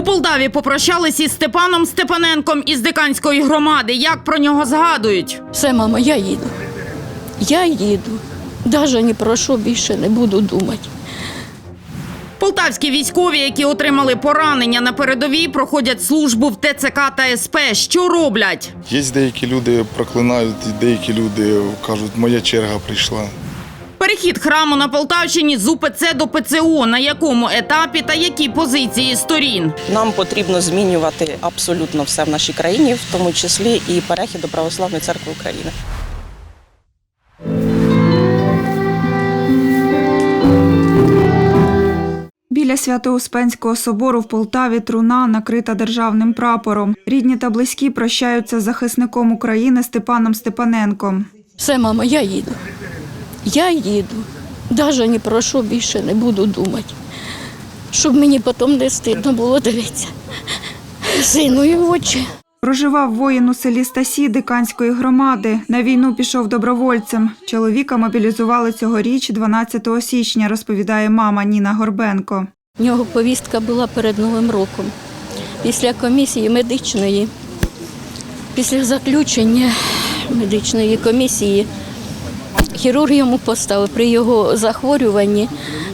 У Полтаві попрощались із Степаном Степаненком із диканської громади. Як про нього згадують? Все, мама, я їду. Я їду. Даже ні про що більше не буду думати. Полтавські військові, які отримали поранення на передовій, проходять службу в ТЦК та СП. Що роблять? Є деякі люди проклинають, деякі люди кажуть, моя черга прийшла. Перехід храму на Полтавщині з УПЦ до ПЦУ. На якому етапі та які позиції сторін? Нам потрібно змінювати абсолютно все в нашій країні, в тому числі і перехід до Православної церкви України. Біля Свято-Успенського собору в Полтаві труна накрита державним прапором. Рідні та близькі прощаються з захисником України Степаном Степаненком. Все, мама, я їду. Я їду. Даже ні про що більше не буду думати. Щоб мені потім не стидно було дивитися. Синові в очі. Проживав воїн у селі Стасі Диканської громади. На війну пішов добровольцем. Чоловіка мобілізували цьогоріч, 12 січня, розповідає мама Ніна Горбенко. В нього повістка була перед Новим роком. Після комісії медичної, після заключення медичної комісії, хірург йому поставив при його захворюванні.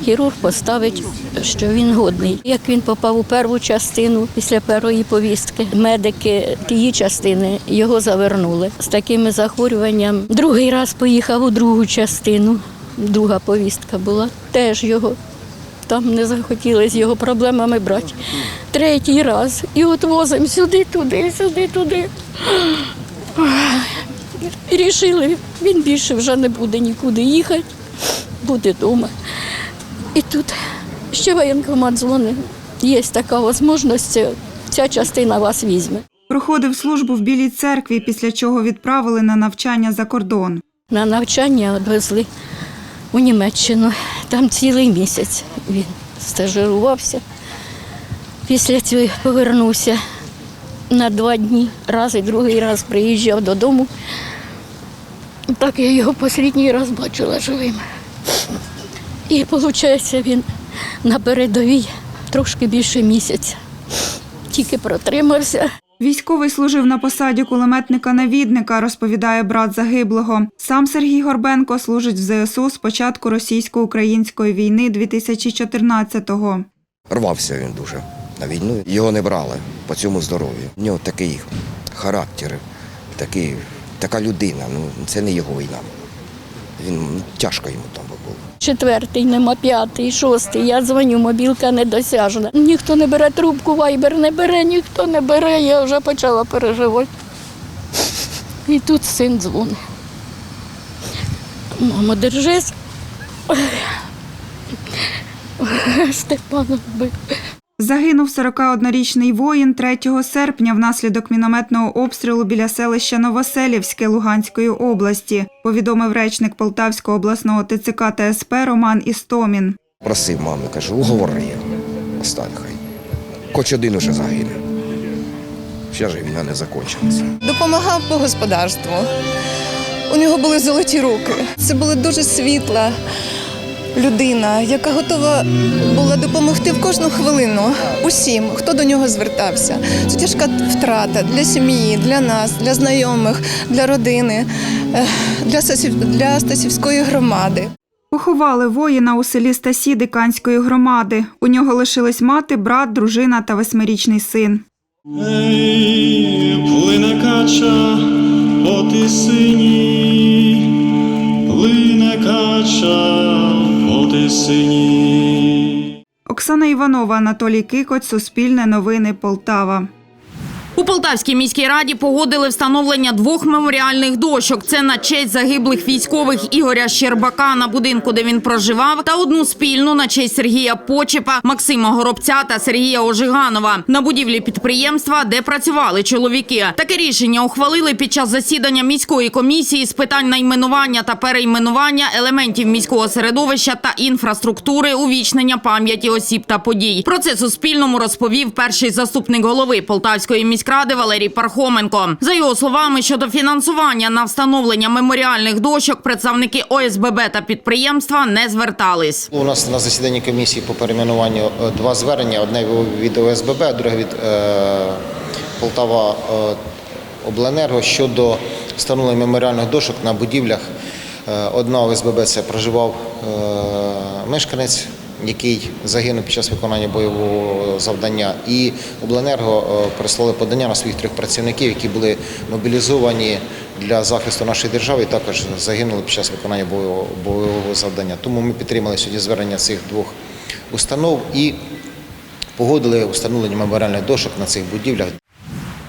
Хірург поставить, що він годний. Як він попав у першу частину після першої повістки, медики тієї частини його завернули з такими захворюванням. Другий раз поїхав у другу частину. Друга повістка була, теж його там не захотіли з його проблемами брати. Третій раз. І от возимо сюди, туди, сюди, туди. І рішили, він більше вже не буде нікуди їхати, буде вдома. І тут ще воєнкомат дзвонив. Є така можливість, ця частина вас візьме. Проходив службу в Білій церкві, після чого відправили на навчання за кордон. На навчання відвезли у Німеччину. Там цілий місяць він стажирувався. Після цього повернувся на два дні, раз і другий раз приїжджав додому. Так я його останній раз бачила живим. І виходить, він на передовій трошки більше місяця. Тільки протримався. Військовий служив на посаді кулеметника-навідника, розповідає брат загиблого. Сам Сергій Горбенко служить в ЗСУ з початку російсько-української війни 2014-го. Рвався він дуже на війну. Його не брали по цьому здоров'ю. У нього такий характер, такий, така людина. Ну, це не його війна. Він ну, тяжко йому там було. Четвертий, нема п'ятий, шостий. Я дзвоню, мобілка недосяжна. Ніхто не бере трубку, вайбер не бере, ніхто не бере. Я вже почала переживати. І тут син дзвонить. Мамо, держись. Степан вбив. Загинув 41-річний воїн 3 серпня внаслідок мінометного обстрілу біля селища Новоселівське Луганської області, повідомив речник Полтавського обласного ТЦК та СП Роман Істомін. Просив маму, каже, уговори. Остань хай. Хоч один уже загине. Ще ж війна не закінчилася. допомагав по господарству. У нього були золоті руки. Це була дуже світла людина, яка готова була допомогти в кожну хвилину усім, хто до нього звертався. Це тяжка втрата для сім'ї, для нас, для знайомих, для родини, для, Сасів- для Стасівської громади. Поховали воїна у селі Стасі Диканської громади. У нього лишились мати, брат, дружина та восьмирічний син. Ей, плине кача по тисині, плине кача по тисині. Оксана Іванова, Анатолій Кикоць, Суспільне новини, Полтава. У Полтавській міській раді погодили встановлення двох меморіальних дощок. Це на честь загиблих військових Ігоря Щербака на будинку, де він проживав, та одну спільну на честь Сергія Почепа, Максима Горобця та Сергія Ожиганова на будівлі підприємства, де працювали чоловіки. Таке рішення ухвалили під час засідання міської комісії з питань найменування та перейменування елементів міського середовища та інфраструктури, увічнення пам'яті осіб та подій. Про це Суспільному розповів перший заступник голови Полтавської міської міськради Валерій Пархоменко. За його словами, щодо фінансування на встановлення меморіальних дощок представники ОСББ та підприємства не звертались. У нас на засіданні комісії по перейменуванню е, два звернення: одне від ОСББ, друге від е, Полтава е, Обленерго щодо встановлення меморіальних дошок на будівлях. Одна ОСББ це проживав мешканець, який загинув під час виконання бойового завдання. І Обленерго е, прислали подання на своїх трьох працівників, які були мобілізовані для захисту нашої держави і також загинули під час виконання бойового, завдання. Тому ми підтримали сьогодні звернення цих двох установ і погодили встановлення меморіальних дошок на цих будівлях.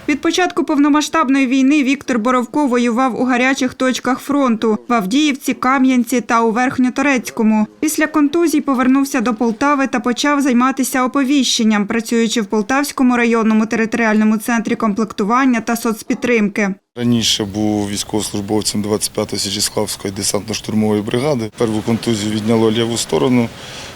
Від початку повномасштабної війни Віктор Боровко воював у гарячих точках фронту в Авдіївці, Кам'янці та у Верхньоторецькому. Після контузій повернувся до Полтави та почав займатися оповіщенням, працюючи в Полтавському районному територіальному центрі комплектування та соцпідтримки. Раніше був військовослужбовцем 25-ї Січеславської десантно-штурмової бригади. Перву контузію відняло ліву сторону,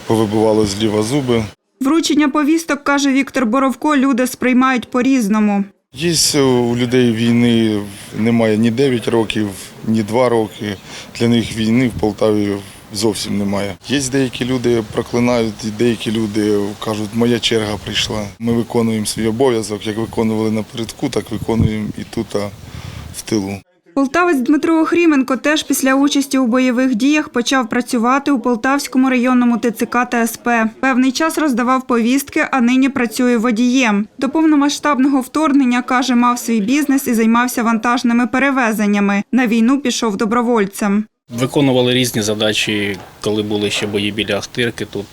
повибивало зліва зуби. Вручення повісток, каже Віктор Боровко, люди сприймають по-різному. Є у людей війни немає ні 9 років, ні 2 роки. Для них війни в Полтаві зовсім немає. Є деякі люди проклинають, і деякі люди кажуть, моя черга прийшла. Ми виконуємо свій обов'язок, як виконували напередку, так виконуємо і тут а, в тилу. Полтавець Дмитро Охріменко теж після участі у бойових діях почав працювати у Полтавському районному ТЦК та СП. Певний час роздавав повістки, а нині працює водієм. До повномасштабного вторгнення, каже, мав свій бізнес і займався вантажними перевезеннями. На війну пішов добровольцем. Виконували різні задачі, коли були ще бої біля Ахтирки. Тут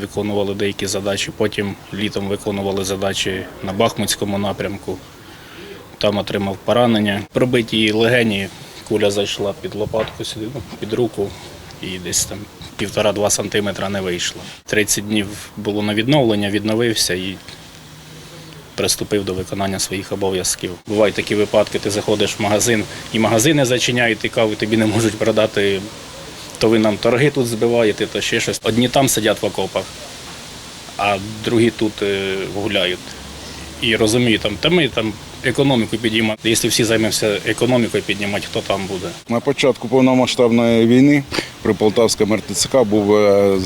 виконували деякі задачі. Потім літом виконували задачі на Бахмутському напрямку. Там отримав поранення. Пробиті легені, куля зайшла під лопатку сюди, ну, під руку, і десь там півтора-два сантиметра не вийшло. 30 днів було на відновлення, відновився і приступив до виконання своїх обов'язків. Бувають такі випадки, ти заходиш в магазин, і магазини зачиняють, і каву тобі не можуть продати. То ви нам торги тут збиваєте, то ще щось. Одні там сидять в окопах, а другі тут е, гуляють. І розуміють, там, та ми там економіку підіймаємо. Якщо всі займемося економікою піднімати, хто там буде? На початку повномасштабної війни при Полтавському РТЦК був е,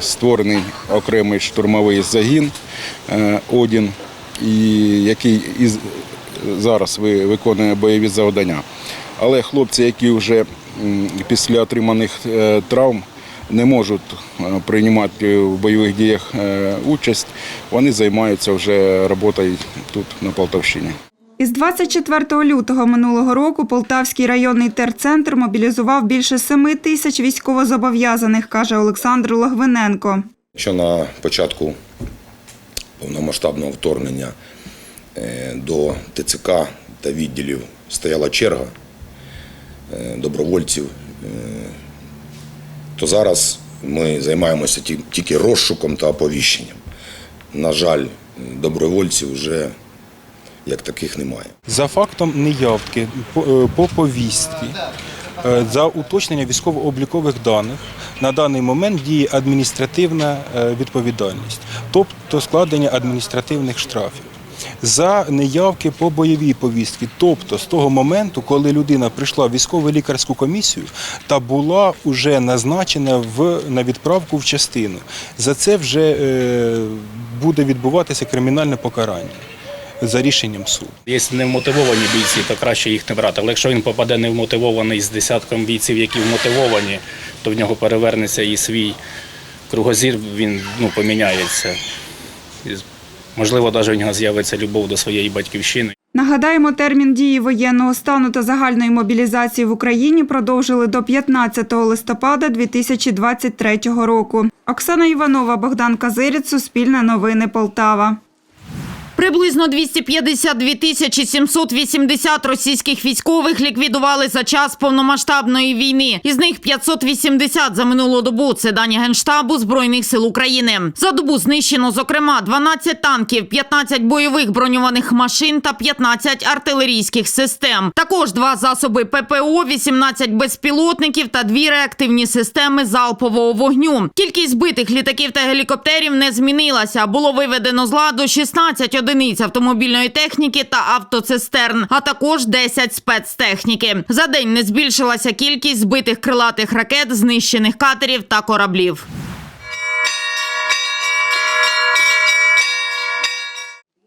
створений окремий штурмовий загін е, Одін, який із зараз виконує бойові завдання. Але хлопці, які вже після отриманих е, травм не можуть приймати в бойових діях участь, вони займаються вже роботою тут на Полтавщині. Із 24 лютого минулого року Полтавський районний терцентр мобілізував більше 7 тисяч військовозобов'язаних, каже Олександр Логвиненко. Що на початку повномасштабного вторгнення е, до ТЦК та відділів стояла черга е, добровольців, е, то зараз ми займаємося ті- тільки розшуком та оповіщенням. На жаль, добровольців вже як таких немає. За фактом неявки по, е, повістці е, за уточнення військово-облікових даних на даний момент діє адміністративна е, відповідальність, тобто складення адміністративних штрафів. За неявки по бойовій повістці, тобто з того моменту, коли людина прийшла в військово лікарську комісію та була вже назначена в, на відправку в частину, за це вже е, буде відбуватися кримінальне покарання за рішенням суду. Якщо не вмотивовані бійці, то краще їх не брати. Але якщо він попаде невмотивований з десятком бійців, які вмотивовані, то в нього перевернеться і свій кругозір, він ну, поміняється. Можливо, навіть в нього з'явиться любов до своєї батьківщини. Нагадаємо, термін дії воєнного стану та загальної мобілізації в Україні продовжили до 15 листопада 2023 року. Оксана Іванова, Богдан Казиріць, Суспільне новини Полтава. Приблизно 252 тисячі 780 російських військових ліквідували за час повномасштабної війни. Із них 580 за минулу добу. Це дані Генштабу Збройних сил України. За добу знищено, зокрема, 12 танків, 15 бойових броньованих машин та 15 артилерійських систем. Також два засоби ППО, 18 безпілотників та дві реактивні системи залпового вогню. Кількість збитих літаків та гелікоптерів не змінилася. Було виведено з ладу 16 одиниць одиниць автомобільної техніки та автоцистерн, а також 10 спецтехніки. За день не збільшилася кількість збитих крилатих ракет, знищених катерів та кораблів.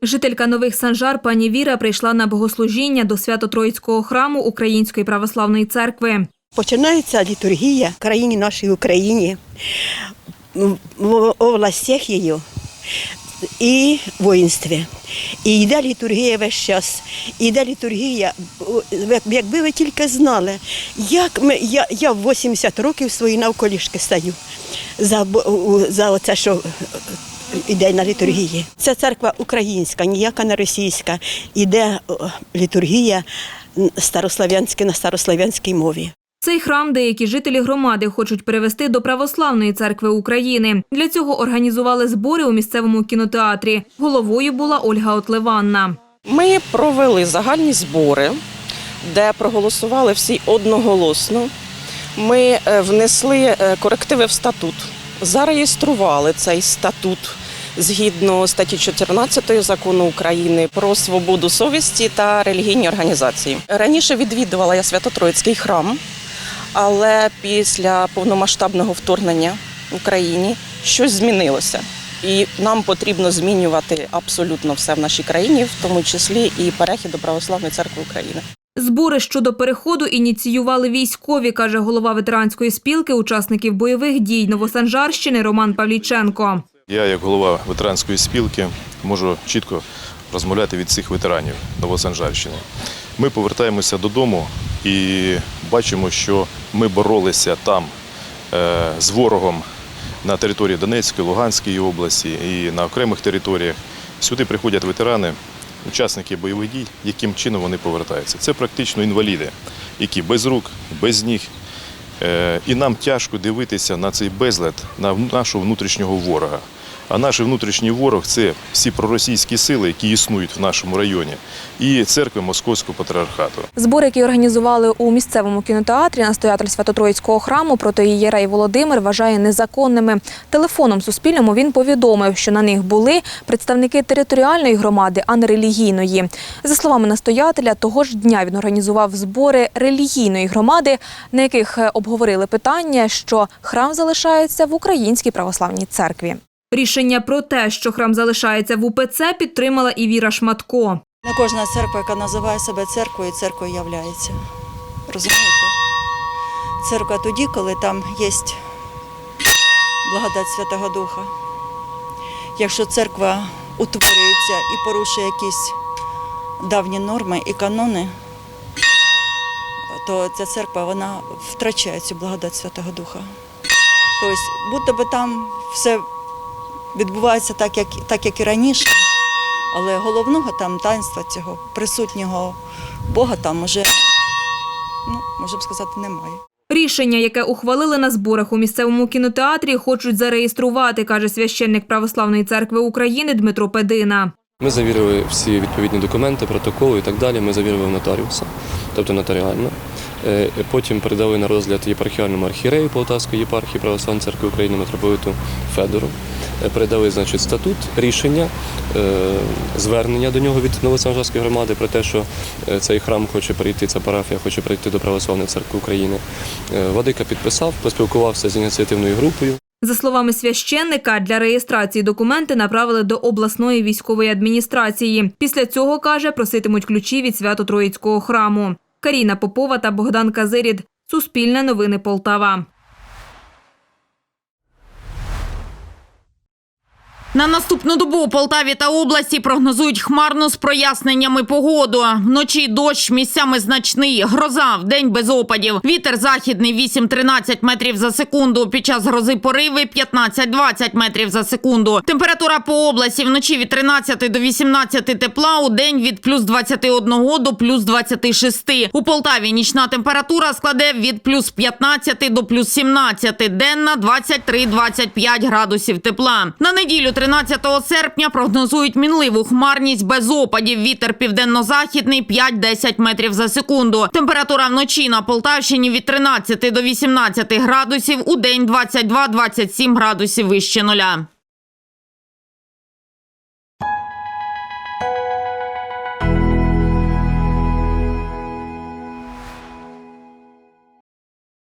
Жителька нових Санжар пані Віра прийшла на богослужіння до Свято-Троїцького храму Української православної церкви. Починається літургія в країні нашій Україні, в областях її і воїнстві. І йде літургія весь час. І йде літургія. Якби ви тільки знали, як ми, я, я в 80 років свої навколішки стаю за, за оце, що йде на літургії. Це церква українська, ніяка не російська. Іде літургія старослав'янська на старослав'янській мові. Цей храм деякі жителі громади хочуть перевести до Православної церкви України. Для цього організували збори у місцевому кінотеатрі. Головою була Ольга Отливанна. Ми провели загальні збори, де проголосували всі одноголосно. Ми е, внесли е, корективи в статут, зареєстрували цей статут згідно статті 14 закону України про свободу совісті та релігійні організації. Раніше відвідувала я Свято-Троїцький храм, але після повномасштабного вторгнення в Україні щось змінилося. І нам потрібно змінювати абсолютно все в нашій країні, в тому числі і перехід до Православної церкви України. Збори щодо переходу ініціювали військові, каже голова ветеранської спілки учасників бойових дій Новосанжарщини Роман Павліченко. Я, як голова ветеранської спілки, можу чітко розмовляти від цих ветеранів Новосанжарщини. Ми повертаємося додому і бачимо, що ми боролися там е, з ворогом на території Донецької, Луганської області і на окремих територіях. Сюди приходять ветерани, учасники бойових дій, яким чином вони повертаються. Це практично інваліди, які без рук, без ніг. Е, І нам тяжко дивитися на цей безлад, на нашого внутрішнього ворога. А наш внутрішній ворог це всі проросійські сили, які існують в нашому районі, і церкви Московського патріархату. Збори, які організували у місцевому кінотеатрі, настоятель Свято-Троїцького храму протоієрей Володимир вважає незаконними. Телефоном Суспільному він повідомив, що на них були представники територіальної громади, а не релігійної. За словами настоятеля, того ж дня він організував збори релігійної громади, на яких е, обговорили питання, що храм залишається в Українській православній церкві. Рішення про те, що храм залишається в УПЦ, підтримала і Віра Шматко. Не кожна церква, яка називає себе церквою, церквою являється. Розумієте? Церква тоді, коли там є благодать Святого Духа. Якщо церква утворюється і порушує якісь давні норми і канони, то ця церква вона втрачає цю благодать Святого Духа. Тобто, будто би там все відбувається так, як, так, як і раніше. Але головного там таїнства цього присутнього Бога там уже, ну, можемо сказати, немає. Рішення, яке ухвалили на зборах у місцевому кінотеатрі, хочуть зареєструвати, каже священник Православної церкви України Дмитро Педина. Ми завірили всі відповідні документи, протоколи і так далі. Ми завірили в нотаріуса, тобто нотаріально. Е, Потім передали на розгляд єпархіальному архієрею Полтавської єпархії Православної церкви України митрополиту Федору. Передали значить, статут, рішення, е, звернення до нього від Новосанжарської громади про те, що е, цей храм хоче перейти, ця парафія хоче перейти до Православної церкви України. Е, Владика підписав, поспілкувався з ініціативною групою. За словами священника, для реєстрації документи направили до обласної військової адміністрації. Після цього, каже, проситимуть ключі від Свято-Троїцького храму. Каріна Попова та Богдан Казирід. Суспільне новини Полтава. На наступну добу у Полтаві та області прогнозують хмарну з проясненнями погоду. Вночі дощ місцями значний, гроза, вдень без опадів. Вітер західний 8-13 метрів за секунду. Під час грози пориви 15-20 метрів за секунду. Температура по області вночі від 13 до 18 тепла, у день від плюс 21 до плюс 26. У Полтаві нічна температура складе від плюс 15 до плюс 17, денна 23-25 градусів тепла. На неділю 13 серпня прогнозують мінливу хмарність без опадів. Вітер південно-західний 5-10 метрів за секунду. Температура вночі на Полтавщині від 13 до 18 градусів, у день 22-27 градусів вище нуля.